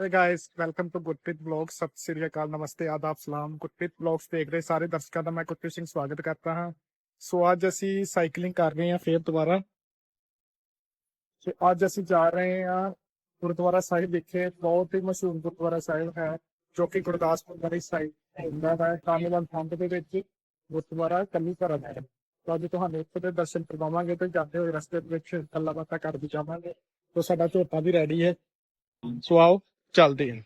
ਤੇ guys welcome to Gurpreet vlog ਸਤਿ ਸ੍ਰੀ ਅਕਾਲ ਨਮਸਤੇ ਆਦਾਬ ਸਲਾਮ ਗੁਰਪ੍ਰੀਤ ਵਲੌਗਸ ਦੇਖ ਰਹੇ ਸਾਰੇ ਦਰਸ਼ਕਾਂ ਦਾ ਮੈਂ ਗੁਰਪ੍ਰੀਤ ਸਿੰਘ ਸਵਾਗਤ ਕਰਦਾ ਹਾਂ ਸੋ ਅੱਜ ਅਸੀਂ ਸਾਈਕਲਿੰਗ ਕਰ ਰਹੇ ਹਾਂ ਫੇਰ ਦੁਬਾਰਾ ਤੇ ਅੱਜ ਅਸੀਂ ਜਾ ਰਹੇ ਹਾਂ ਗੁਰਦੁਆਰਾ ਸਾਹਿਬ ਵਿਖੇ ਬਹੁਤ ਹੀ ਮਸ਼ਹੂਰ ਗੁਰਦੁਆਰਾ ਸਾਹਿਬ ਹੈ ਜੋ ਕਿ ਗੁਰਦਾਸਪੁਰ ਵਾਲੀ ਸਾਈਡ ਹੁੰਦਾ ਹੈ ਕਾਮੇਵਾਲ ਥੰਦ ਦੇ ਵਿੱਚ ਗੁਰਦੁਆਰਾ ਕੱਲੀ ਧਰਮ ਹੈ ਤਾਂ ਅੱਜ ਤੁਹਾਨੂੰ ਇੱਥੇ ਦੇ ਦਰਸ਼ਨ ਕਰਵਾਵਾਂਗੇ ਤੇ ਜਾਂਦੇ ਹੋਏ ਰਸਤੇ ਦੇ ਵਿੱਚ ਗੱਲਾਂ ਬਾਤਾਂ ਕਰਦੇ ਜਾਵਾਂਗੇ ਤੋ ਸਾਡਾ ਝੋਟਾ ਵੀ ਰੈਡੀ ਹੈ ਸੋ ਆਓ ਚੱਲਦੇ ਹਾਂ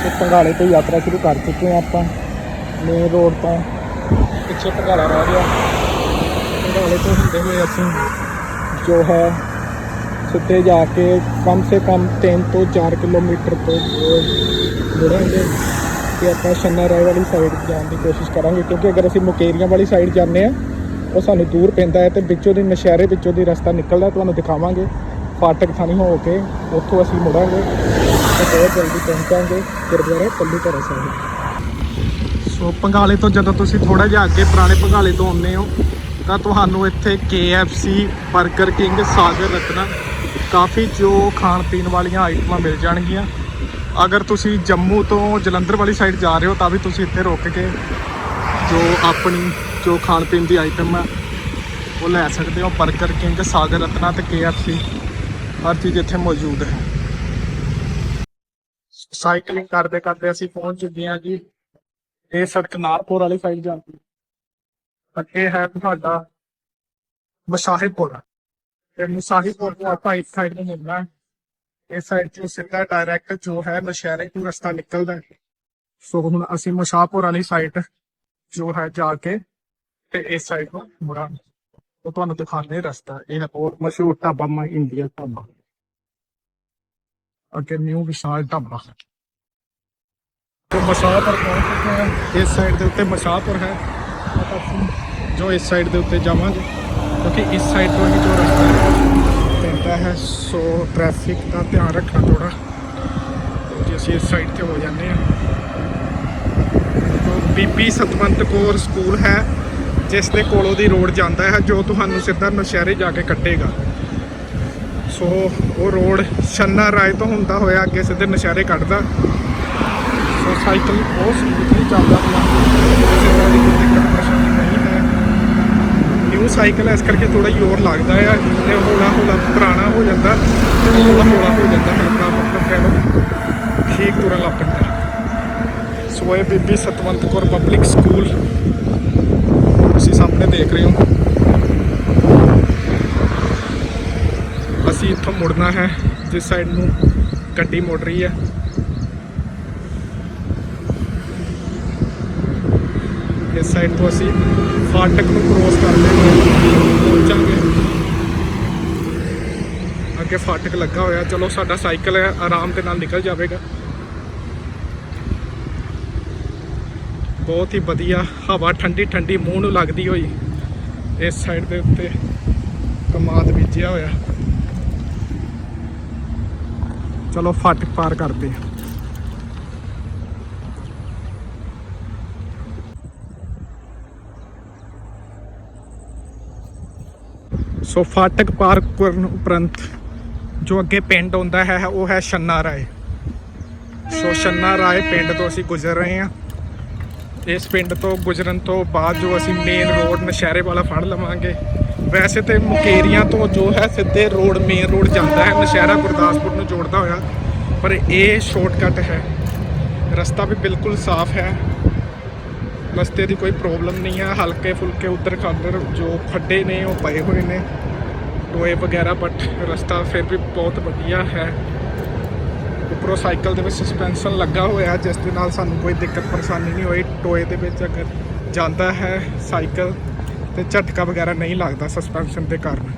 ਤੇ ਪੰਗਾਲੇ ਤੋਂ ਯਾਤਰਾ ਸ਼ੁਰੂ ਕਰ ਚੁੱਕੇ ਹਾਂ ਆਪਾਂ ਮੇਨ ਰੋਡ ਤੋਂ। ਪਿੱਛੇ ਪੰਗਾਲਾ ਰਹਿ ਗਿਆ। ਪੰਗਾਲੇ ਤੋਂ ਹੁੰਦੇ ਹੋਏ ਅਸੀਂ ਜੋ ਹੈ, ਸਿੱਧੇ ਜਾ ਕੇ ਕਮ ਸੇ ਕਮ 3 ਤੋਂ 4 ਕਿਲੋਮੀਟਰ ਤੋਂ ਮੁੜਾਂਗੇ ਤੇ ਆਪਾਂ ਛੰਨਾ ਰਾਏ ਵਾਲੀ ਸਾਈਡ ਜਾਣ ਦੀ ਕੋਸ਼ਿਸ਼ ਕਰਾਂਗੇ। ਕਿਉਂਕਿ ਅਗਰ ਅਸੀਂ ਮੁਕੇਰੀਆਂ ਵਾਲੀ ਸਾਈਡ ਜਾਂਦੇ ਆ ਉਹ ਸਾਨੂੰ ਦੂਰ ਪੈਂਦਾ ਹੈ ਤੇ ਵਿੱਚੋਂ ਦੀ ਨਸ਼ਹਿਰੇ ਵਿੱਚੋਂ ਦੀ ਰਸਤਾ ਨਿਕਲਦਾ ਤੁਹਾਨੂੰ ਦਿਖਾਵਾਂਗੇ। ਫਾਟਕ ਥਾਣੀ ਹੋ ਕੇ ਉੱਥੋਂ ਅਸੀਂ ਮੁੜਾਂਗੇ ਤੇ ਬਹੁਤ ਜਲਦੀ ਪਹੁੰਚਾਂਗੇ ਗੁਰਦੁਆਰੇ ਪੱਲੂ ਘਰ ਸਾਹਿਬ। ਸੋ ਪੰਗਾਲੇ ਤੋਂ ਜਦੋਂ ਤੁਸੀਂ ਥੋੜਾ ਜਿਹਾ ਅੱਗੇ ਪੁਰਾਣੇ ਪੰਗਾਲੇ ਤੋਂ ਆਉਂਦੇ ਹੋ, ਤਾਂ ਤੁਹਾਨੂੰ ਇੱਥੇ KFC 버ਗਰ ਕਿੰਗ ਸਾਗਰ ਰਤਨਾ, ਕਾਫੀ ਜੋ ਖਾਣ ਪੀਣ ਵਾਲੀਆਂ ਆਈਟਮਾਂ ਮਿਲ ਜਾਣਗੀਆਂ। ਅਗਰ ਤੁਸੀਂ ਜੰਮੂ ਤੋਂ ਜਲੰਧਰ ਵਾਲੀ ਸਾਈਡ ਜਾ ਰਹੇ ਹੋ, ਤਾਂ ਵੀ ਤੁਸੀਂ ਇੱਥੇ ਰੁਕ ਕੇ ਜੋ ਆਪਣੀ ਜੋ ਖਾਣ ਪੀਣ ਦੀ ਆਈਟਮ ਹੈ ਉਹ ਲੈ ਸਕਦੇ ਹੋ। 버ਗਰ ਕਿੰਗ ਸਾਗਰ ਰਤਨਾ ਤੇ KFC ਹਰ ਚੀਜ਼ ਇੱਥੇ ਮੌਜੂਦ ਹੈ। ਸਾਈਕਲਿੰਗ ਕਰਦੇ ਕਰਦੇ ਅਸੀਂ ਪਹੁੰਚ ਚੁੱਕੇ ਹਾਂ ਜੀ। ਇਹ ਸੜਕ ਨਾਰਪੁਰ ਵਾਲੀ ਸਾਈਡ ਜਾਂਦੀ ਹੈ। ਅੱਗੇ ਹੈ ਤੁਹਾਡਾ ਮਸ਼ਾਹਿਦਪੁਰ। ਤੇ ਮਸ਼ਾਹਿਦਪੁਰ ਤੋਂ ਆਪਾਂ ਇਸ ਸਾਈਡ ਨੂੰ ਮੁੜਨਾ ਹੈ। ਇਸ ਸਾਈਡ ਤੋਂ ਸਿੱਧਾ ਡਾਇਰੈਕਟ ਜੋ ਹੈ ਨਸ਼ਹਿਰੇ ਤੋਂ ਰਸਤਾ ਨਿਕਲਦਾ ਹੈ। ਸੋ ਹੁਣ ਅਸੀਂ ਮਸ਼ਾਹਪੁਰ ਵਾਲੀ ਸਾਈਡ ਜੋ ਹੈ ਜਾ ਕੇ ਤੇ ਇਸ ਸਾਈਡ ਨੂੰ ਮੁੜਾਂਗੇ। ਉਹ ਤੁਹਾਨੂੰ ਦਿਖਾਣੇ ਰਸਤਾ। ਇਹ ਬਹੁਤ ਮਸ਼ਹੂਰ ਢਾਬਾ ਮਾ ਇੰਡੀਆ ਢਾਬਾ। ਅੱਗੇ ਨਿਊ ਵਿਸ਼ਾਲ ਢਾਬਾ। ਤੇ ਮਸ਼ਾਹਪੁਰ ਪਹੁੰਚ ਚੁੱਕੇ ਹਾਂ। ਇਸ ਸਾਈਡ ਦੇ ਉੱਤੇ ਮਸ਼ਾਹਪੁਰ ਹੈ। ਜੋ ਇਸ ਸਾਈਡ ਦੇ ਉੱਤੇ ਜਾਵਾਂਗੇ, ਕਿਉਂਕਿ ਇਸ ਸਾਈਡ ਤੋਂ ਹੀ ਜੋ ਰਸਤਾ ਪੈਂਦਾ ਹੈ, ਸੋ ਟ੍ਰੈਫਿਕ ਦਾ ਧਿਆਨ ਰੱਖਣਾ ਥੋੜਾ ਜੇ ਅਸੀਂ ਇਸ ਸਾਈਡ ਤੇ ਹੋ ਜਾਂਦੇ ਹਾਂ। ਜੋ ਬੀਬੀ ਸਤਵੰਤ ਕੌਰ ਸਕੂਲ ਹੈ ਜਿਸ ਦੇ ਕੋਲੋਂ ਦੀ ਰੋਡ ਜਾਂਦਾ ਹੈ, ਜੋ ਤੁਹਾਨੂੰ ਸਿੱਧਾ ਨਸ਼ਹਿਰੇ ਜਾ ਕੇ ਕੱਟੇਗਾ। ਸੋ ਉਹ ਰੋਡ ਛੰਨਾ ਰਾਏ ਤੋਂ ਹੁੰਦਾ ਹੋਇਆ ਅੱਗੇ ਸਿੱਧੇ ਨਸ਼ਹਿਰੇ ਕੱਢਦਾ। ਸੋ ਸਾਈਕਲ ਬਹੁਤ ਸਮੂਥਲੀ ਚੱਲਦਾ ਪਿਆ। ਕਿਸੇ ਤਰ੍ਹਾਂ ਦੀ ਕੋਈ ਦਿੱਕਤ ਪਰੇਸ਼ਾਨੀ ਨਹੀਂ ਹੈ ਨਿਊ ਸਾਈਕਲ ਇਸ ਕਰਕੇ ਥੋੜਾ ਜ਼ੋਰ ਲੱਗਦਾ ਹੈ ਤੇ ਹੌਲਾ ਹੌਲਾ ਪੁਰਾਣਾ ਹੋ ਜਾਂਦਾ ਤੇ ਹੌਲਾ ਹੌਲਾ ਹੋ ਜਾਂਦਾ ਹਲਕਾ ਮਤਲਬ ਕਹਿ ਲਓ ਠੀਕ ਤੁਰਨ ਲੱਗ ਪੈਂਦਾ। ਸੋ ਇਹ ਬੀਬੀ ਸਤਵੰਤ ਕੌਰ ਪਬਲਿਕ ਸਕੂਲ। ਤੁਸੀਂ ਸਾਹਮਣੇ ਦੇਖ ਰਹੇ ਹੋ। ਅਸੀਂ ਇੱਥੋਂ ਮੁੜਨਾ ਹੈ, ਜਿਸ ਸਾਈਡ ਨੂੰ ਗੱਡੀ ਮੁੜ ਰਹੀ ਹੈ। ਇਸ ਸਾਈਡ ਤੋਂ ਅਸੀਂ ਫਾਟਕ ਨੂੰ ਕ੍ਰੋਸ ਕਰਦੇ ਹੋਏ ਪਹੁੰਚਾਂਗੇ। ਅੱਗੇ ਫਾਟਕ ਲੱਗਾ ਹੋਇਆ, ਚਲੋ ਸਾਡਾ ਸਾਈਕਲ ਹੈ, ਆਰਾਮ ਦੇ ਨਾਲ ਨਿਕਲ ਜਾਵੇਗਾ। ਬਹੁਤ ਹੀ ਵਧੀਆ ਹਵਾ, ਠੰਡੀ ਠੰਡੀ ਮੂੰਹ ਨੂੰ ਲੱਗਦੀ ਹੋਈ। ਇਸ ਸਾਈਡ ਦੇ ਉੱਤੇ ਕਮਾਦ ਬੀਜਿਆ ਹੋਇਆ। ਚਲੋ ਫਾਟਕ ਪਾਰ ਕਰਦੇ ਹਾਂ। ਸੋ ਫਾਟਕ ਪਾਰ ਕਰਨ ਉਪਰੰਤ ਜੋ ਅੱਗੇ ਪਿੰਡ ਆਉਂਦਾ ਹੈ, ਉਹ ਹੈ ਛੰਨਾ ਰਾਏ। ਸੋ ਛੰਨਾ ਰਾਏ ਪਿੰਡ ਤੋਂ ਅਸੀਂ ਗੁਜ਼ਰ ਰਹੇ ਹਾਂ। ਇਸ ਪਿੰਡ ਤੋਂ ਗੁਜ਼ਰਨ ਤੋਂ ਬਾਅਦ ਜੋ ਅਸੀਂ ਮੇਨ ਰੋਡ ਨਸ਼ਹਿਰੇ ਵਾਲਾ ਫੜ ਲਵਾਂਗੇ, ਵੈਸੇ ਤੇ ਮੁਕੇਰੀਆਂ ਤੋਂ ਜੋ ਹੈ ਸਿੱਧੇ ਰੋਡ ਮੇਨ ਰੋਡ ਜਾਂਦਾ ਹੈ, ਨਸ਼ਹਿਰਾ ਗੁਰਦਾਸਪੁਰ ਨੂੰ ਜੋੜਦਾ ਹੋਇਆ, ਪਰ ਇਹ ਸ਼ਾਰਟਕਟ ਹੈ। ਰਸਤਾ ਵੀ ਬਿਲਕੁਲ ਸਾਫ਼ ਹੈ। ਰਸਤੇ ਦੀ ਕੋਈ ਪ੍ਰੋਬਲਮ ਨਹੀਂ ਹੈ। ਹਲਕੇ ਫੁਲਕੇ ਉੱਧਰ ਖਾਦਰ ਜੋ ਖੱਡੇ ਨੇ, ਉਹ ਪਏ ਹੋਏ ਨੇ। ਟੋਏ ਵਗੈਰਾ ਬਟ ਰਸਤਾ ਫਿਰ ਵੀ ਬਹੁਤ ਵਧੀਆ ਹੈ। ਉੱਪਰੋਂ ਸਾਈਕਲ ਦੇ ਵਿੱਚ ਸਸਪੈਂਸ਼ਨ ਲੱਗਾ ਹੋਇਆ ਜਿਸ ਦੇ ਨਾਲ ਸਾਨੂੰ ਕੋਈ ਦਿੱਕਤ ਪਰੇਸ਼ਾਨੀ ਨਹੀਂ ਹੋਈ। ਟੋਏ ਦੇ ਵਿੱਚ ਅਗਰ ਜਾਂਦਾ ਹੈ ਸਾਈਕਲ ਤੇ ਝਟਕਾ ਵਗੈਰਾ ਨਹੀਂ ਲੱਗਦਾ ਸਸਪੈਂਸ਼ਨ ਦੇ ਕਾਰਨ।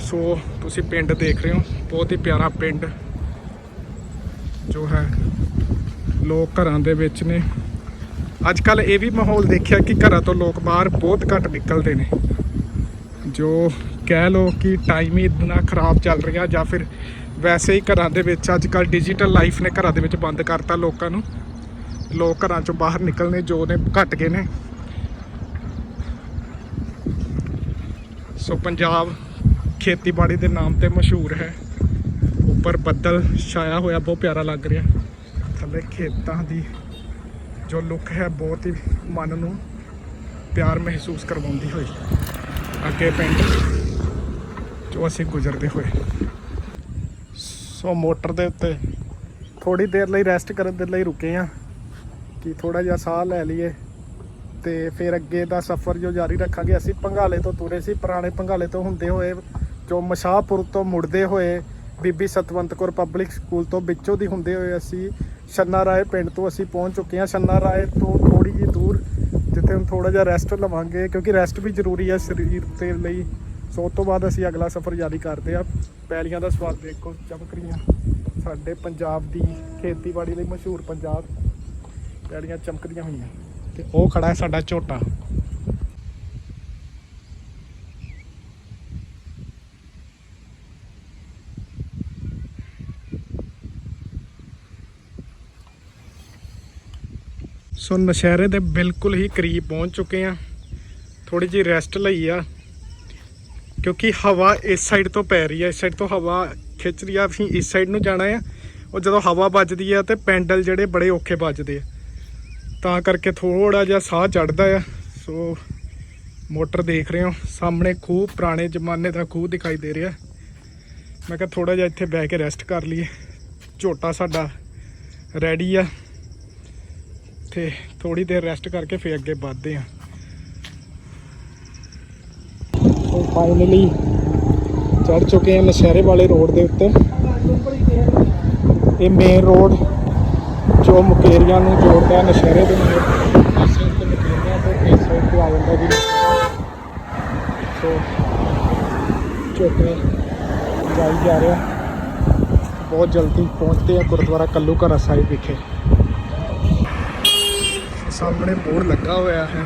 ਸੋ ਤੁਸੀਂ ਪਿੰਡ ਦੇਖ ਰਹੇ ਹੋ, ਬਹੁਤ ਹੀ ਪਿਆਰਾ ਪਿੰਡ ਜੋ ਹੈ, ਲੋਕ ਘਰਾਂ ਦੇ ਵਿੱਚ ਨੇ। ਅੱਜ ਕੱਲ ਇਹ ਵੀ ਮਾਹੌਲ ਦੇਖਿਆ ਕਿ ਘਰਾਂ ਤੋਂ ਲੋਕ ਬਾਹਰ ਬਹੁਤ ਘੱਟ ਨਿਕਲਦੇ ਨੇ। ਜੋ ਕਹਿ ਲੋ ਕਿ ਟਾਈਮ ਹੀ ਇਤਨਾ ਖਰਾਬ ਚੱਲ ਰਿਹਾ ਜਾਂ ਫਿਰ ਵੈਸੇ ਹੀ ਘਰਾਂ ਦੇ ਵਿੱਚ ਅੱਜ ਕੱਲ ਡਿਜੀਟਲ ਲਾਈਫ ਨੇ ਘਰਾਂ ਦੇ ਵਿੱਚ ਬੰਦ ਕਰਤਾ ਲੋਕਾਂ ਨੂੰ। ਲੋਕ ਘਰਾਂ ਚੋਂ ਬਾਹਰ ਨਿਕਲਣੇ, ਜੋ ਨੇ ਘਟ ਗਏ ਨੇ। ਸੋ ਪੰਜਾਬ ਖੇਤੀਬਾੜੀ ਦੇ ਨਾਮ ਤੇ ਮਸ਼ਹੂਰ ਹੈ। ਉੱਪਰ ਬੱਦਲ ਛਾਇਆ ਹੋਇਆ, ਬਹੁਤ ਪਿਆਰਾ ਲੱਗ ਰਿਹਾ। ਥੱਲੇ ਖੇਤਾਂ ਦੀ ਜੋ ਲੁੱਕ ਹੈ, ਬਹੁਤ ਹੀ ਮਨ ਨੂੰ ਪਿਆਰ ਮਹਿਸੂਸ ਕਰਵਾਉਂਦੀ ਹੋਈ। ਅੱਗੇ ਪਿੰਡ ਜੋ ਅਸੀਂ ਗੁਜ਼ਰਦੇ ਹੋਏ। ਸੋ ਮੋਟਰ ਦੇ ਉੱਤੇ ਥੋੜੀ ਦੇਰ ਲਈ ਰੈਸਟ ਕਰਨ ਦੇ ਲਈ ਰੁਕੇ ਆ ਕਿ ਥੋੜਾ ਜਿਹਾ ਸਾਹ ਲੈ ਲਈਏ ਤੇ ਫਿਰ ਅੱਗੇ ਦਾ ਸਫ਼ਰ ਜੋ ਜਾਰੀ ਰੱਖਾਂਗੇ, ਅਸੀਂ ਪੰਘਾਲੇ ਤੋਂ ਤੁਰੇ ਸੀ, ਪੁਰਾਣੇ ਪੰਘਾਲੇ ਤੋਂ ਹੁੰਦੇ ਹੋਏ ਜੋ ਮਸ਼ਾਹਪੁਰ ਤੋਂ ਮੁੜਦੇ ਹੋਏ ਬੀਬੀ ਸਤਵੰਤ ਕੌਰ ਪਬਲਿਕ ਸਕੂਲ ਤੋਂ ਵਿੱਚੋਂ ਦੀ ਹੁੰਦੇ ਹੋਏ ਅਸੀਂ ਛੰਨਾ ਰਾਏ ਪਿੰਡ ਤੋਂ ਅਸੀਂ ਪਹੁੰਚ ਚੁੱਕੇ ਹਾਂ। ਛੰਨਾ ਰਾਏ ਤੋਂ ਥੋੜੀ ਜਿਹੀ ਦੂਰ, ਜਿੱਥੇ ਹੁਣ ਥੋੜਾ ਜਿਹਾ ਰੈਸਟ ਲਵਾਂਗੇ, ਕਿਉਂਕਿ ਰੈਸਟ ਵੀ ਜ਼ਰੂਰੀ ਹੈ ਸਰੀਰ ਦੇ ਲਈ। ਸੋ ਉਸ ਤੋਂ ਬਾਅਦ ਅਸੀਂ ਅਗਲਾ ਸਫ਼ਰ ਜਾਰੀ ਕਰਦੇ ਹਾਂ। ਪੈਲੀਆਂ ਦਾ ਸਵਾਦ ਦੇਖੋ ਚਮਕ ਰਹੀਆਂ ਸਾਡੇ ਪੰਜਾਬ ਦੀ ਖੇਤੀਬਾੜੀ ਲਈ ਮਸ਼ਹੂਰ ਪੰਜਾਬ, ਪੈਲੀਆਂ ਚਮਕਦੀਆਂ ਹੋਈਆਂ। ਤੇ ਉਹ ਖੜਾ ਹੈ ਸਾਡਾ ਝੋਟਾ। ਸੋ ਨਸ਼ਹਿਰੇ ਦੇ ਬਿਲਕੁਲ ਹੀ ਕਰੀਬ ਪਹੁੰਚ ਚੁੱਕੇ ਆ ਥੋੜੀ ਜਿਹੀ ਰੈਸਟ ਲਈ ਆ। ਕਿਉਂਕਿ ਹਵਾ ਇਸ ਸਾਈਡ ਤੋਂ ਪੈ ਰਹੀ ਹੈ, ਇਸ ਸਾਈਡ ਤੋਂ ਹਵਾ ਖਿੱਚ ਰਹੀ ਆ ਅਸੀਂ ਇਸ ਸਾਈਡ ਨੂੰ ਜਾਣਾ ਆ ਉਹ ਜਦੋਂ ਹਵਾ ਵੱਜਦੀ ਆ ਤੇ ਪੈਂਡਲ ਜਿਹੜੇ ਬੜੇ ਔਖੇ ਵੱਜਦੇ ਆ। ਤਾਂ ਕਰਕੇ ਥੋੜਾ ਜਿਹਾ ਸਾਹ ਚੜਦਾ ਆ। ਸੋ ਮੋਟਰ ਦੇਖ ਰਹੇ ਹੋ, ਸਾਹਮਣੇ ਖੂਹ, ਪੁਰਾਣੇ ਜ਼ਮਾਨੇ ਦਾ ਖੂਹ ਦਿਖਾਈ ਦੇ ਰਿਹਾ। ਮੈਂ ਕਿਹਾ ਥੋੜਾ ਜਿਹਾ ਇੱਥੇ ਬਹਿ ਕੇ ਰੈਸਟ ਕਰ ਲਈਏ। ਝੋਟਾ ਸਾਡਾ ਰੈਡੀ ਆ। ਤੇ ਥੋੜੀ ਦੇਰ ਰੈਸਟ ਕਰਕੇ ਫੇਰ ਅੱਗੇ ਵੱਧਦੇ ਆ ਸੋ ਫਾਈਨਲੀ ਚੜ ਚੁੱਕੇ ਹਾਂ ਨਸ਼ਹਿਰੇ ਵਾਲੇ ਰੋਡ ਦੇ ਉੱਤੇ। ਇਹ ਮੇਨ ਰੋਡ ਜੋ ਮੁਕੇਰੀਆਂ ਨੂੰ ਜੋੜਦਾ ਹੈ ਨਸ਼ਹਿਰੇ ਦੇ ਨਾਲ। ਇਸ ਸਾਈਡ ਮੁਕੇਰੀਆਂ ਤੋਂ ਇਸ ਸਾਈਡ ਤੇ ਆ ਜਾਂਦਾ ਜੀ। ਸੋ, ਝੋਟੇ ਜਾਈ ਜਾ ਰਿਹਾ ਬਹੁਤ ਜਲਦੀ ਪਹੁੰਚਦੇ ਆ ਗੁਰਦੁਆਰਾ ਕੱਲੂ ਘਰਾ ਸਾਹਿਬ ਵਿਖੇ। ਸਾਹਮਣੇ ਬੋਰਡ ਲੱਗਾ ਹੋਇਆ ਹੈ।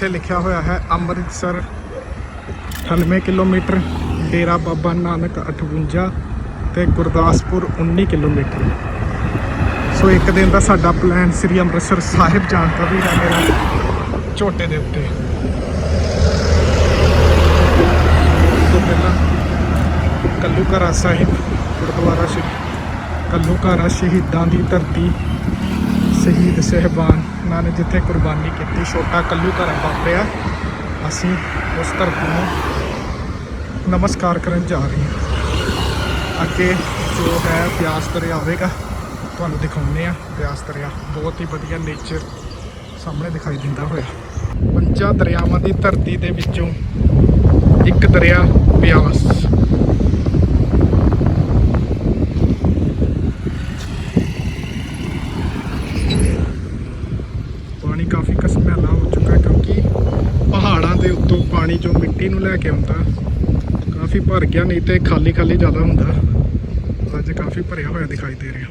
ਇੱਥੇ ਲਿਖਿਆ ਹੋਇਆ ਹੈ, ਅੰਮ੍ਰਿਤਸਰ 98 ਕਿਲੋਮੀਟਰ, ਡੇਰਾ ਬਾਬਾ ਨਾਨਕ 58 ਤੇ ਗੁਰਦਾਸਪੁਰ 19 ਕਿਲੋਮੀਟਰ। ਸੋ ਇੱਕ ਦਿਨ ਦਾ ਸਾਡਾ ਪਲਾਨ ਸ੍ਰੀ ਅੰਮ੍ਰਿਤਸਰ ਸਾਹਿਬ ਜਾਣ ਦਾ ਵੀ ਹੈ ਮੇਰਾ ਝੋਟੇ ਦੇ ਉੱਤੇ। ਤੋਂ ਪਹਿਲਾਂ ਕੱਲੂ ਘਰਾ ਸਾਹਿਬ, ਗੁਰਦੁਆਰਾ ਸ਼੍ਰੀ ਕੱਲੂ ਘਰਾ ਸ਼ਹੀਦਾਂ ਦੀ ਧਰਤੀ, ਸ਼ਹੀਦ ਸਹਿਬਾਨ ਉਹਨਾਂ ਨੇ ਜਿੱਥੇ ਕੁਰਬਾਨੀ ਕੀਤੀ। ਛੋਟਾ ਕੱਲੂ ਘਰ ਵਾਪਰਿਆ। ਅਸੀਂ ਉਸ ਧਰਤੀ ਨੂੰ ਨਮਸਕਾਰ ਕਰਨ ਜਾ ਰਹੇ ਹਾਂ। ਅੱਗੇ ਜੋ ਹੈ ਬਿਆਸ ਦਰਿਆ ਆਵੇਗਾ ਤੁਹਾਨੂੰ ਦਿਖਾਉਂਦੇ ਆ ਬਿਆਸ ਦਰਿਆ। ਬਹੁਤ ਹੀ ਵਧੀਆ ਨੇਚਰ ਸਾਹਮਣੇ ਦਿਖਾਈ ਦਿੰਦਾ ਹੋਇਆ। ਪੰਜਾਂ ਦਰਿਆਵਾਂ ਦੀ ਧਰਤੀ ਦੇ ਵਿੱਚੋਂ ਇੱਕ ਦਰਿਆ ਬਿਆਸ ਪਾਣੀ ਕਾਫੀ ਕਸਮੈਲਾ ਹੋ ਚੁੱਕਾ ਹੈ ਕਿਉਂਕਿ ਪਹਾੜਾਂ ਦੇ ਉੱਤੋਂ ਪਾਣੀ ਜੋ ਮਿੱਟੀ ਨੂੰ ਲੈ ਕੇ ਆਉਂਦਾ। ਕਾਫੀ ਭਰ ਗਿਆ, ਨਹੀਂ ਤੇ ਖਾਲੀ ਖਾਲੀ ਜ਼ਿਆਦਾ ਹੁੰਦਾ। ਅੱਜ ਕਾਫੀ ਭਰਿਆ ਹੋਇਆ ਦਿਖਾਈ ਦੇ ਰਿਹਾ।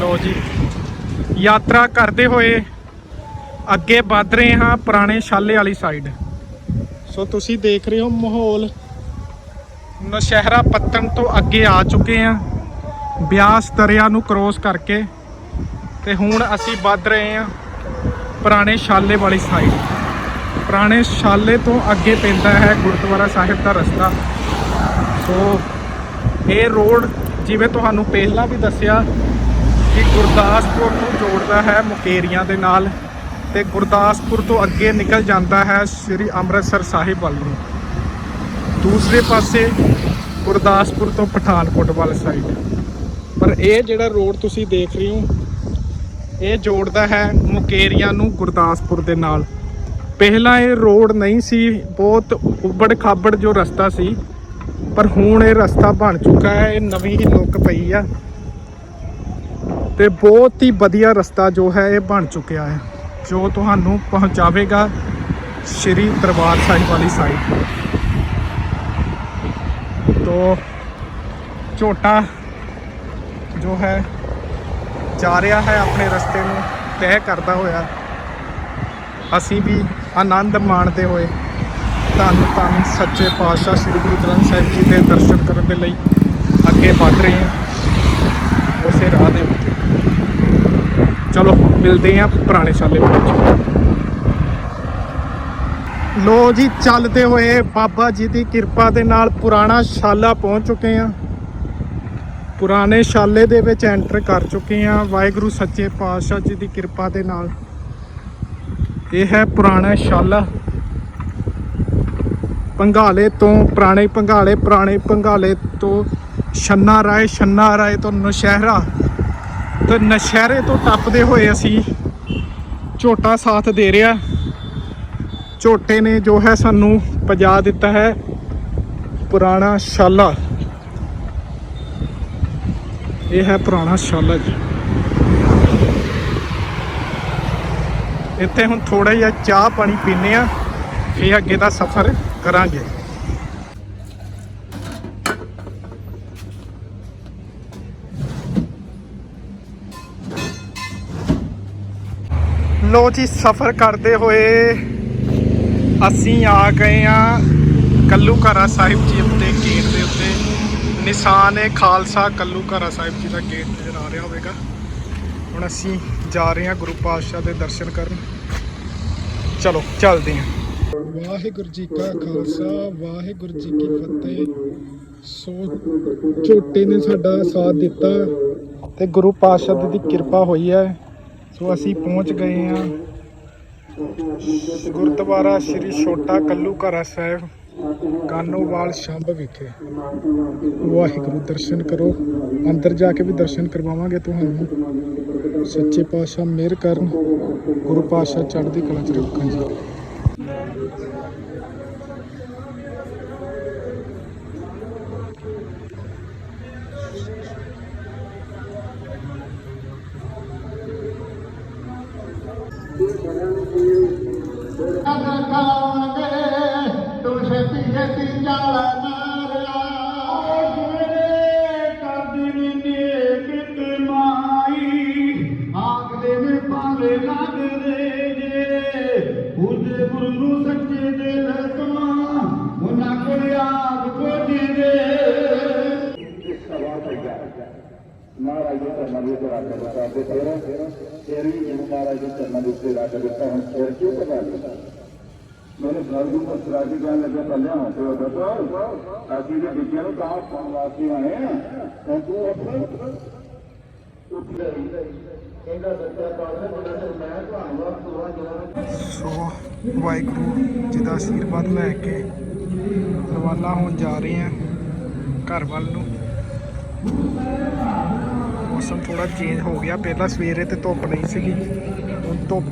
ਲੋ ਜੀ, ਯਾਤਰਾ ਕਰਦੇ ਹੋਏ ਅੱਗੇ ਵੱਧ ਰਹੇ ਹਾਂ ਪੁਰਾਣੇ ਸ਼ਾਲੇ ਵਾਲੀ ਸਾਈਡ ਸੋ ਤੁਸੀਂ ਦੇਖ ਰਹੇ ਹੋ ਮਾਹੌਲ ਨਸ਼ਹਿਰਾ ਪੱਤਣ ਤੋਂ ਅੱਗੇ ਆ ਚੁੱਕੇ ਆ ਬਿਆਸ ਦਰਿਆ ਨੂੰ ਕ੍ਰੋਸ ਕਰਕੇ ਤੇ ਹੁਣ ਅਸੀਂ ਵੱਧ ਰਹੇ ਆ ਪੁਰਾਣੇ ਸ਼ਾਲੇ ਵਾਲੀ ਸਾਈਡ ਪੁਰਾਣੇ ਸ਼ਾਲੇ ਤੋਂ ਅੱਗੇ ਪੈਂਦਾ ਹੈ ਗੁਰਦੁਆਰਾ ਸਾਹਿਬ ਦਾ ਰਸਤਾ। ਸੋ ਇਹ ਰੋਡ ਜਿਵੇਂ ਤੁਹਾਨੂੰ ਪਹਿਲਾਂ ਵੀ ਦੱਸਿਆ ਕਿ ਗੁਰਦਾਸਪੁਰ ਨੂੰ ਜੋੜਦਾ ਹੈ ਮੁਕੇਰੀਆਂ ਦੇ ਨਾਲ ਤੇ ਗੁਰਦਾਸਪੁਰ ਤੋਂ ਅੱਗੇ ਨਿਕਲ ਜਾਂਦਾ ਹੈ ਸ੍ਰੀ ਅੰਮ੍ਰਿਤਸਰ ਸਾਹਿਬ ਵੱਲ ਨੂੰ। ਦੂਸਰੇ ਪਾਸੇ ਗੁਰਦਾਸਪੁਰ ਤੋਂ ਪਠਾਨਕੋਟ ਵੱਲ ਸਾਈਡ ਪਰ ਇਹ ਜਿਹੜਾ ਰੋਡ ਤੁਸੀਂ ਦੇਖ ਰਹੇ ਹੋ, ਇਹ ਜੋੜਦਾ ਹੈ ਮੁਕੇਰੀਆ ਨੂੰ ਗੁਰਦਾਸਪੁਰ ਦੇ ਨਾਲ। ਪਹਿਲਾਂ ਇਹ ਰੋਡ ਨਹੀਂ ਸੀ, ਬਹੁਤ ਉੱਬੜ ਖਾਬੜ ਜੋ ਰਸਤਾ ਸੀ, ਪਰ ਹੁਣ ਇਹ ਰਸਤਾ ਬਣ ਚੁੱਕਾ ਹੈ, ਇਹ ਨਵੀਂ ਹੀ ਲੁੱਕ ਪਈ ਆ। ਤੇ ਬਹੁਤ ਹੀ ਵਧੀਆ ਰਸਤਾ ਜੋ ਹੈ, ਇਹ ਬਣ ਚੁੱਕਿਆ ਹੈ। ਜੋ ਤੁਹਾਨੂੰ ਪਹੁੰਚਾਵੇਗਾ ਸ਼੍ਰੀ ਦਰਬਾਰ ਸਾਹਿਬ ਵਾਲੀ ਸਾਈਡ ਤੋਂ ਝੋਟਾ ਜੋ ਹੈ ਜਾ ਰਿਹਾ ਹੈ ਆਪਣੇ ਰਸਤੇ ਨੂੰ ਤੈਅ ਕਰਦਾ ਹੋਇਆ। ਅਸੀਂ ਵੀ ਆਨੰਦ ਮਾਣਦੇ ਹੋਏ ਧੰਨ ਧੰਨ ਸੱਚੇ ਪਾਤਸ਼ਾਹ ਸ੍ਰੀ ਗੁਰੂ ਗ੍ਰੰਥ ਸਾਹਿਬ ਜੀ ਦੇ ਦਰਸ਼ਨ ਕਰਨ ਦੇ ਲਈ ਅੱਗੇ ਵੱਧ ਰਹੇ ਹਾਂ। ਉਸੇ ਰਾਹ ਦੇ ਉੱਤੇ ਚਲੋ, ਮਿਲਦੇ ਹਾਂ ਪੁਰਾਣੇ ਸ਼ਾਲੇ ਵਿੱਚ। ਲੋ ਜੀ, ਚੱਲਦੇ ਹੋਏ ਬਾਬਾ ਜੀ ਦੀ ਕਿਰਪਾ ਦੇ ਨਾਲ ਪੁਰਾਣਾ ਸ਼ਾਲਾ ਪਹੁੰਚ ਚੁੱਕੇ ਹਾਂ। ਪੁਰਾਣੇ ਸ਼ਾਲੇ ਦੇ ਵਿੱਚ ਐਂਟਰ ਕਰ ਚੁੱਕੇ ਹਾਂ। ਵਾਹਿਗੁਰੂ ਸੱਚੇ ਪਾਤਸ਼ਾਹ ਜੀ ਦੀ ਕਿਰਪਾ ਦੇ ਨਾਲ। ਇਹ ਹੈ ਪੁਰਾਣਾ ਸ਼ਾਲਾ। ਪੰਘਾਲੇ ਤੋਂ, ਪੁਰਾਣੇ ਪੰਘਾਲੇ ਪੁਰਾਣੇ ਪੰਘਾਲੇ ਤੋਂ, ਛੰਨਾ ਰਾਏ ਛੰਨਾ ਰਾਏ ਤੋਂ ਨਸ਼ਹਿਰਾ। ਤੇ ਨਸ਼ਹਿਰੇ ਤੋਂ ਟੱਪਦੇ ਹੋਏ ਅਸੀਂ ਝੋਟਾ ਸਾਥ ਦੇ ਰਿਹਾ। ਝੋਟੇ ਨੇ ਜੋ ਹੈ ਸਾਨੂੰ ਪਜਾ ਦਿੱਤਾ ਹੈ ਪੁਰਾਣਾ ਸ਼ਾਲਾ। ਇਹ ਹੈ ਪੁਰਾਣਾ ਸ਼ਾਲਾ ਜੀ। ਇੱਥੇ ਹੁਣ ਥੋੜਾ ਜਿਹਾ ਚਾਹ ਪਾਣੀ ਪੀਨੇ ਆ ਫੇਰ ਅੱਗੇ ਦਾ ਸਫ਼ਰ ਕਰਾਂਗੇ। ਲੋ ਜੀ, ਸਫ਼ਰ ਕਰਦੇ ਹੋਏ ਅਸੀਂ ਆ ਗਏ ਆ ਕੱਲੂ ਘਰਾ ਸਾਹਿਬ ਜੀ ਦੇ ਗੇਟ ਦੇ ਉੱਤੇ। ਨਿਸ਼ਾਨ ਹੈ ਖਾਲਸਾ ਕੱਲੂ ਘਰਾ ਸਾਹਿਬ ਜੀ ਦਾ ਗੇਟ ਨਜ਼ਰ ਆ ਰਿਹਾ ਹੋਵੇਗਾ। ਹੁਣ ਅਸੀਂ ਜਾ ਰਹੇ ਹਾਂ ਗੁਰੂ ਪਾਤਸ਼ਾਹ ਦੇ ਦਰਸ਼ਨ ਕਰਨ। ਚਲੋ, ਚੱਲਦੇ ਹਾਂ। ਵਾਹਿਗੁਰੂ ਜੀ ਕਾ ਖਾਲਸਾ, ਵਾਹਿਗੁਰੂ ਜੀ ਕੀ ਫਤਿਹ। ਸੋ ਝੋਟੇ ਨੇ ਸਾਡਾ ਸਾਥ ਦਿੱਤਾ ਤੇ ਗੁਰੂ ਪਾਤਸ਼ਾਹ ਦੀ ਕਿਰਪਾ ਹੋਈ ਹੈ। ਸੋ ਅਸੀਂ ਪਹੁੰਚ ਗਏ ਹਾਂ। ਗੁਰਦੁਆਰਾ ਸ੍ਰੀ ਛੋਟਾ ਕੱਲੂਘਰਾ ਸਾਹਿਬ, ਕਾਨੋਵਾਲ ਸ਼ੰਭ ਵਿਖੇ। ਵਾਹਿਗੁਰੂ ਦਰਸ਼ਨ ਕਰੋ। ਅੰਦਰ ਜਾ ਕੇ ਵੀ ਦਰਸ਼ਨ ਕਰਵਾਵਾਂਗੇ ਤੁਹਾਨੂੰ। ਸੱਚੇ ਪਾਤਸ਼ਾਹ ਮਿਹਰ ਕਰਨ। ਗੁਰੂ ਪਾਤਸ਼ਾਹ ਚੜ੍ਹਦੀ ਕਲਾ ਚ ਰੱਖਣ ਜੀ। ਰੱਖ ਫਿਰ ਫਿਰ ਵੀ ਗੁਰੂ ਮਹਾਰਾਜ ਦੇ ਚਰਨਾਂ ਦੇ ਉੱਤੇ ਰੱਖ ਦਿੱਤਾ ਹੁਣ ਫਿਰ ਕਿਉਂ ਪਤਾ ਨਹੀਂ ਮੈਨੂੰ ਗੱਲ ਨੂੰ ਪਸਰਾ ਕੇ ਕਹਿਣ ਲੱਗਾ ਕੱਲਿਆ ਹਾਂ ਤੇ ਦੱਸੋ ਅਸੀਂ ਦੇ ਬੱਚਿਆਂ ਨੂੰ ਕਹਾਂ ਪਾਉਣ ਵਾਸਤੇ ਆਏ ਆ। ਤਾਂ ਤੂੰ ਆਪਣੇ ਕਹਿੰਦਾ ਸੱਚਾ ਪਾਤਸ਼ਾਹ ਜਿਹੜਾ ਤੇ ਮੈਂ ਤੁਹਾਨੂੰ ਦੁਆ ਜਵਾਨ ਸੋ ਵਾਹਿਗੁਰੂ ਜੀ ਦਾ ਆਸ਼ੀਰਵਾਦ ਲੈ ਕੇ ਰਵਾਨਾ ਹੋਣ ਜਾ ਰਹੇ ਹਾਂ ਘਰ ਵੱਲ ਨੂੰ। ਮੌਸਮ ਥੋੜਾ ਚੇਂਜ ਹੋ ਗਿਆ। ਪਹਿਲਾਂ ਸਵੇਰੇ ਤੇ ਧੁੱਪ ਨਹੀਂ ਸੀਗੀ। ਹੁਣ ਧੁੱਪ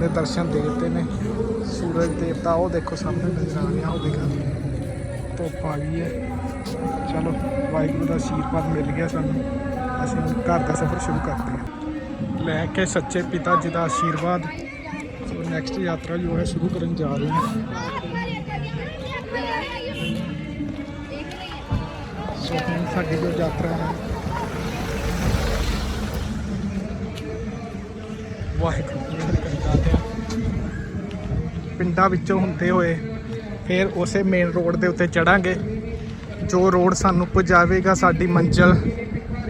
ਦੇ ਦਰਸ਼ਨ ਦੇ ਦਿੱਤੇ ਨੇ। ਸੂਰਜ ਦੇਵਤਾ, ਉਹ ਦੇਖੋ ਸਾਹਮਣੇ ਨਜ਼ਰ ਆ ਰਿਹਾ ਹੋਵੇਗਾ ਧੁੱਪ ਆ ਗਈ ਹੈ। ਚਲੋ, ਵਾਹਿਗੁਰੂ ਦਾ ਆਸ਼ੀਰਵਾਦ ਮਿਲ ਗਿਆ ਸਾਨੂੰ। ਅਸੀਂ ਘਰ ਦਾ ਸਫ਼ਰ ਸ਼ੁਰੂ ਕਰਦੇ ਹਾਂ। ਲੈ ਕੇ ਸੱਚੇ ਪਿਤਾ ਜੀ ਦਾ ਆਸ਼ੀਰਵਾਦ। ਸੋ ਨੈਕਸਟ ਯਾਤਰਾ ਜੋ ਹੈ, ਸ਼ੁਰੂ ਕਰਨ ਜਾ ਰਹੇ ਹਾਂ। ਸੋ ਸਾਡੀ ਜੋ ਯਾਤਰਾ ਹੈ ਵਾਹਿਗੁਰੂ। ਮਿਹਰ ਕਰਦਾ ਪਿੰਡਾਂ ਵਿੱਚੋਂ ਹੁੰਦੇ ਹੋਏ ਫਿਰ ਉਸੇ ਮੇਨ ਰੋਡ ਦੇ ਉੱਤੇ ਚੜਾਂਗੇ। ਜੋ ਰੋਡ ਸਾਨੂੰ ਪਹੁੰਚਾਵੇਗਾ ਸਾਡੀ ਮੰਜ਼ਿਲ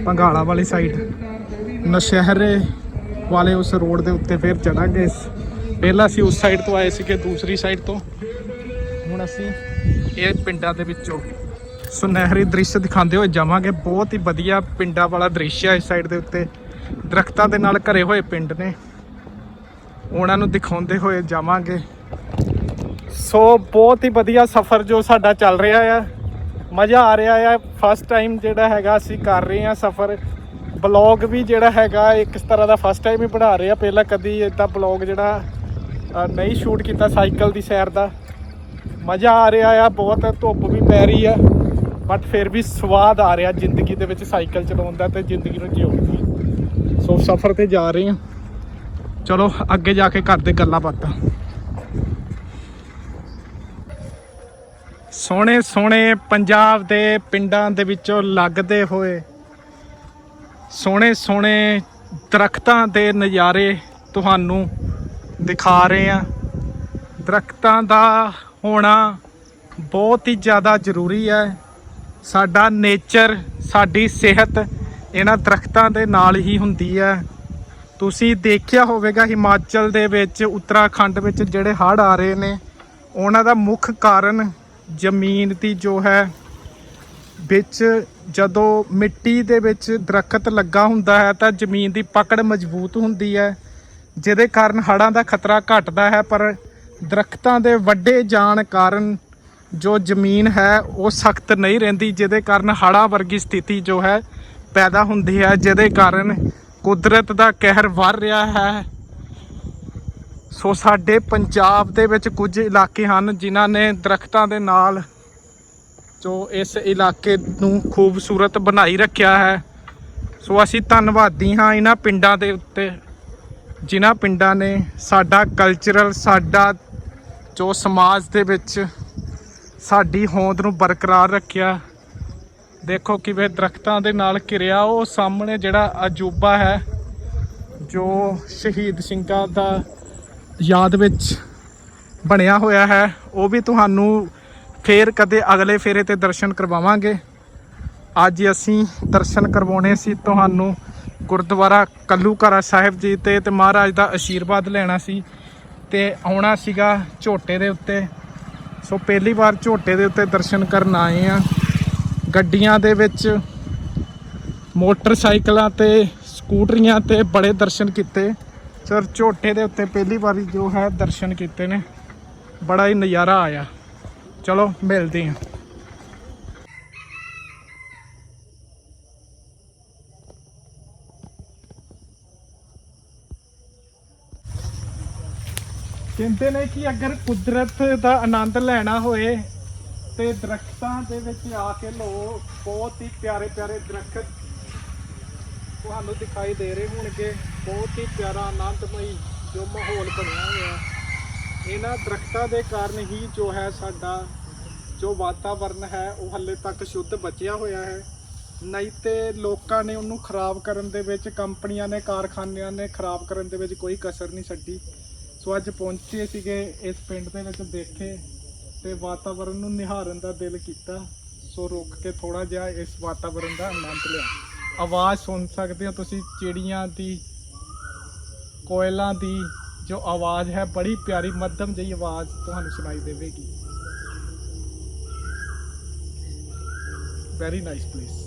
ਪੰਘਾਲਾ ਵਾਲੀ ਸਾਈਡ ਨਸ਼ਹਿਰੇ ਵਾਲੇ ਉਸ ਰੋਡ ਦੇ ਉੱਤੇ ਫਿਰ ਚੜਾਂਗੇ। ਪਹਿਲਾਂ ਅਸੀਂ ਉਸ ਸਾਈਡ ਤੋਂ ਆਏ ਸੀਗੇ ਦੂਸਰੀ ਸਾਈਡ ਤੋਂ। ਹੁਣ ਅਸੀਂ ਇਹ ਪਿੰਡਾਂ ਦੇ ਵਿੱਚੋਂ ਸੁਨਹਿਰੀ ਦ੍ਰਿਸ਼ ਦਿਖਾਉਂਦੇ ਹੋਏ ਜਾਵਾਂਗੇ। ਬਹੁਤ ਹੀ ਵਧੀਆ ਪਿੰਡਾਂ ਵਾਲਾ ਦ੍ਰਿਸ਼ ਹੈ ਇਸ ਸਾਈਡ ਦੇ ਉੱਤੇ। ਦਰਖਤਾਂ ਦੇ ਨਾਲ ਘਰੇ ਹੋਏ ਪਿੰਡ ਨੇ। ਉਹਨਾਂ ਨੂੰ ਦਿਖਾਉਂਦੇ ਹੋਏ ਜਾਵਾਂਗੇ। ਸੋ ਬਹੁਤ ਹੀ ਵਧੀਆ ਸਫ਼ਰ ਜੋ ਸਾਡਾ ਚੱਲ ਰਿਹਾ ਆ। ਮਜ਼ਾ ਆ ਰਿਹਾ ਆ। ਫਸਟ ਟਾਈਮ ਜਿਹੜਾ ਹੈਗਾ ਅਸੀਂ ਕਰ ਰਹੇ ਹਾਂ ਸਫ਼ਰ। ਬਲੌਗ ਵੀ ਜਿਹੜਾ ਹੈਗਾ, ਇੱਕ ਤਰ੍ਹਾਂ ਦਾ ਫਸਟ ਟਾਈਮ ਹੀ ਬਣਾ ਰਹੇ ਆ ਪਹਿਲਾਂ ਕਦੀ ਇਦਾਂ ਬਲੌਗ ਜਿਹੜਾ ਨਹੀਂ ਸ਼ੂਟ ਕੀਤਾ ਸਾਈਕਲ ਦੀ ਸੈਰ ਦਾ। ਮਜ਼ਾ ਆ ਰਿਹਾ ਆ, ਬਹੁਤ ਧੁੱਪ ਵੀ ਪੈ ਰਹੀ ਆ। ਬਟ ਫਿਰ ਵੀ ਸਵਾਦ ਆ ਰਿਹਾ ਜ਼ਿੰਦਗੀ ਦੇ ਵਿੱਚ ਸਾਈਕਲ ਚਲਾਉਣ ਦਾ ਤੇ ਜ਼ਿੰਦਗੀ ਨੂੰ ਜਿਉਣ ਦਾ ਸੋ ਸਫ਼ਰ ਤੇ ਜਾ ਰਹੇ ਹਾਂ। ਚਲੋ, ਅੱਗੇ ਜਾ ਕੇ ਕਰਦੇ ਗੱਲਾਂ ਬਾਤਾਂ। ਸੋਹਣੇ ਸੋਹਣੇ ਪੰਜਾਬ ਦੇ ਪਿੰਡਾਂ ਦੇ ਵਿੱਚੋਂ ਲੱਗਦੇ ਹੋਏ, ਸੋਹਣੇ ਸੋਹਣੇ ਦਰਖਤਾਂ ਦੇ ਨਜ਼ਾਰੇ ਤੁਹਾਨੂੰ ਦਿਖਾ ਰਹੇ ਆ ਦਰਖਤਾਂ ਦਾ ਹੋਣਾ ਬਹੁਤ ਹੀ ਜ਼ਿਆਦਾ ਜ਼ਰੂਰੀ ਹੈ। ਸਾਡਾ ਨੇਚਰ ਸਾਡੀ ਸਿਹਤ ਇਹਨਾਂ ਦਰਖਤਾਂ ਦੇ ਨਾਲ ਹੀ ਹੁੰਦੀ ਹੈ। ਤੁਸੀਂ ਦੇਖਿਆ ਹੋਵੇਗਾ ਹਿਮਾਚਲ ਦੇ ਵਿੱਚ, ਉੱਤਰਾਖੰਡ ਵਿੱਚ ਜਿਹੜੇ ਹੜ੍ਹ ਆ ਰਹੇ ਨੇ, ਉਹਨਾਂ ਦਾ ਮੁੱਖ ਕਾਰਨ ਜ਼ਮੀਨ ਦੀ ਜੋ ਹੈ, ਵਿੱਚ ਜਦੋਂ ਮਿੱਟੀ ਦੇ ਵਿੱਚ ਦਰਖਤ ਲੱਗਾ ਹੁੰਦਾ ਹੈ ਤਾਂ ਜ਼ਮੀਨ ਦੀ ਪਕੜ ਮਜ਼ਬੂਤ ਹੁੰਦੀ ਹੈ, ਜਿਹਦੇ ਕਾਰਨ ਹੜ੍ਹਾਂ ਦਾ ਖਤਰਾ ਘਟਦਾ ਹੈ, ਪਰ ਦਰਖਤਾਂ ਦੇ ਵੱਡੇ ਜਾਣ ਕਾਰਨ ਜੋ ਜ਼ਮੀਨ ਹੈ, ਉਹ ਸਖਤ ਨਹੀਂ ਰਹਿੰਦੀ, ਜਿਹਦੇ ਕਾਰਨ ਹੜ੍ਹਾਂ ਵਰਗੀ ਸਥਿਤੀ ਜੋ ਹੈ, ਪੈਦਾ ਹੁੰਦੀ ਹੈ, ਜਿਹਦੇ ਕਾਰਨ ਕੁਦਰਤ ਦਾ ਕਹਿਰ ਵਰ ਰਿਹਾ ਹੈ। ਸੋ ਸਾਡੇ ਪੰਜਾਬ ਦੇ ਵਿੱਚ ਕੁਝ ਇਲਾਕੇ ਹਨ ਜਿਨ੍ਹਾਂ ਨੇ ਦਰਖਤਾਂ ਦੇ ਨਾਲ ਜੋ ਇਸ ਇਲਾਕੇ ਨੂੰ ਖੂਬਸੂਰਤ ਬਣਾਈ ਰੱਖਿਆ ਹੈ। ਸੋ ਅਸੀਂ ਧੰਨਵਾਦੀ ਹਾਂ ਇਹਨਾਂ ਪਿੰਡਾਂ ਦੇ ਉੱਤੇ, ਜਿਨ੍ਹਾਂ ਪਿੰਡਾਂ ਨੇ ਸਾਡਾ ਕਲਚਰਲ ਸਾਡਾ ਜੋ ਸਮਾਜ ਦੇ ਵਿੱਚ ਸਾਡੀ ਹੋਂਦ ਨੂੰ ਬਰਕਰਾਰ ਰੱਖਿਆ। ਦੇਖੋ ਕਿਵੇਂ ਦਰਖਤਾਂ ਦੇ ਨਾਲ ਘਿਰਿਆ ਉਹ ਸਾਹਮਣੇ ਜਿਹੜਾ ਅਜੂਬਾ ਹੈ, ਜੋ ਸ਼ਹੀਦ ਸਿੰਘਾਂ ਦਾ ਯਾਦ ਵਿੱਚ ਬਣਿਆ ਹੋਇਆ ਹੈ, ਉਹ ਵੀ ਤੁਹਾਨੂੰ ਫੇਰ ਕਦੇ ਅਗਲੇ ਫੇਰੇ ਤੇ ਦਰਸ਼ਨ ਕਰਵਾਵਾਂਗੇ। ਅੱਜ ਅਸੀਂ ਦਰਸ਼ਨ ਕਰਵਾਉਣੇ ਸੀ ਤੁਹਾਨੂੰ ਗੁਰਦੁਆਰਾ ਕੱਲੂਘਾਰਾ ਸਾਹਿਬ ਜੀ ਤੇ ਤੇ ਮਹਾਰਾਜ ਦਾ ਆਸ਼ੀਰਵਾਦ ਲੈਣਾ ਸੀ ਤੇ ਆਉਣਾ ਸੀਗਾ ਝੋਟੇ ਦੇ ਉੱਤੇ। ਸੋ ਪਹਿਲੀ ਵਾਰ ਝੋਟੇ ਦੇ ਉੱਤੇ ਦਰਸ਼ਨ ਕਰਨ ਆਏ ਆ ਗੱਡੀਆਂ ਦੇ ਵਿੱਚ ਮੋਟਰਸਾਈਕਲਾਂ ਤੇ ਸਕੂਟਰੀਆਂ ਤੇ ਬੜੇ ਦਰਸ਼ਨ ਕੀਤੇ। ਸਰ, ਝੋਟੇ ਦੇ ਉੱਤੇ ਪਹਿਲੀ ਵਾਰੀ ਜੋ ਹੈ ਦਰਸ਼ਨ ਕੀਤੇ ਨੇ। ਬੜਾ ਹੀ ਨਜ਼ਾਰਾ ਆਇਆ। ਚਲੋ, ਮਿਲਦੇ ਹਾਂ। ਕਹਿੰਦੇ ਨੇ ਕਿ ਅਗਰ ਕੁਦਰਤ ਦਾ ਆਨੰਦ ਲੈਣਾ ਹੋਏ ਤੇ ਦਰਖਤਾਂ ਦੇ ਵਿੱਚ ਆ ਕੇ ਲੋ ਬਹੁਤ ਹੀ ਪਿਆਰੇ ਪਿਆਰੇ ਦਰਖਤ ਤੁਹਾਨੂੰ ਦਿਖਾਈ ਦੇ ਰਹੇ ਹੋਣਗੇ। ਬਹੁਤ ਹੀ ਪਿਆਰਾ, ਆਨੰਦਮਈ ਜੋ ਮਾਹੌਲ ਬਣਿਆ ਹੋਇਆ ਇਹਨਾਂ ਦਰਖਤਾਂ ਦੇ ਕਾਰਨ ਹੀ ਜੋ ਹੈ ਸਾਡਾ ਜੋ ਵਾਤਾਵਰਨ ਹੈ, ਉਹ ਹੱਲੇ ਤੱਕ ਸ਼ੁੱਧ ਬਚਿਆ ਹੋਇਆ ਹੈ। ਨਹੀਂ ਤੇ ਲੋਕਾਂ ਨੇ ਉਹਨੂੰ ਖਰਾਬ ਕਰਨ ਦੇ ਵਿੱਚ, ਕੰਪਨੀਆਂ ਨੇ, ਕਾਰਖਾਨਿਆਂ ਨੇ ਖਰਾਬ ਕਰਨ ਦੇ ਵਿੱਚ ਕੋਈ ਕਸਰ ਨਹੀਂ ਛੱਡੀ। ਸੋ ਅੱਜ ਪਹੁੰਚੇ ਸੀਗੇ ਇਸ ਪਿੰਡ ਦੇ ਵਿੱਚ ਦੇਖੇ। ਤੇ ਵਾਤਾਵਰਨ ਨੂੰ ਨਿਹਾਰਨ ਦਾ ਦਿਲ ਕੀਤਾ, ਸੋ ਰੁਕ ਕੇ ਥੋੜਾ ਜਿਹਾ ਇਸ ਵਾਤਾਵਰਨ ਦਾ ਆਨੰਦ ਲਿਆ। ਆਵਾਜ਼ ਸੁਣ ਸਕਦੇ ਹੋ ਤੁਸੀਂ, ਚਿੜੀਆਂ ਦੀ, ਕੋਇਲਾਂ ਦੀ ਜੋ ਆਵਾਜ਼ ਹੈ, ਬੜੀ ਪਿਆਰੀ ਮੱਧਮ ਜਿਹੀ ਆਵਾਜ਼ ਤੁਹਾਨੂੰ ਸੁਣਾਈ ਦੇਵੇਗੀ। Very nice place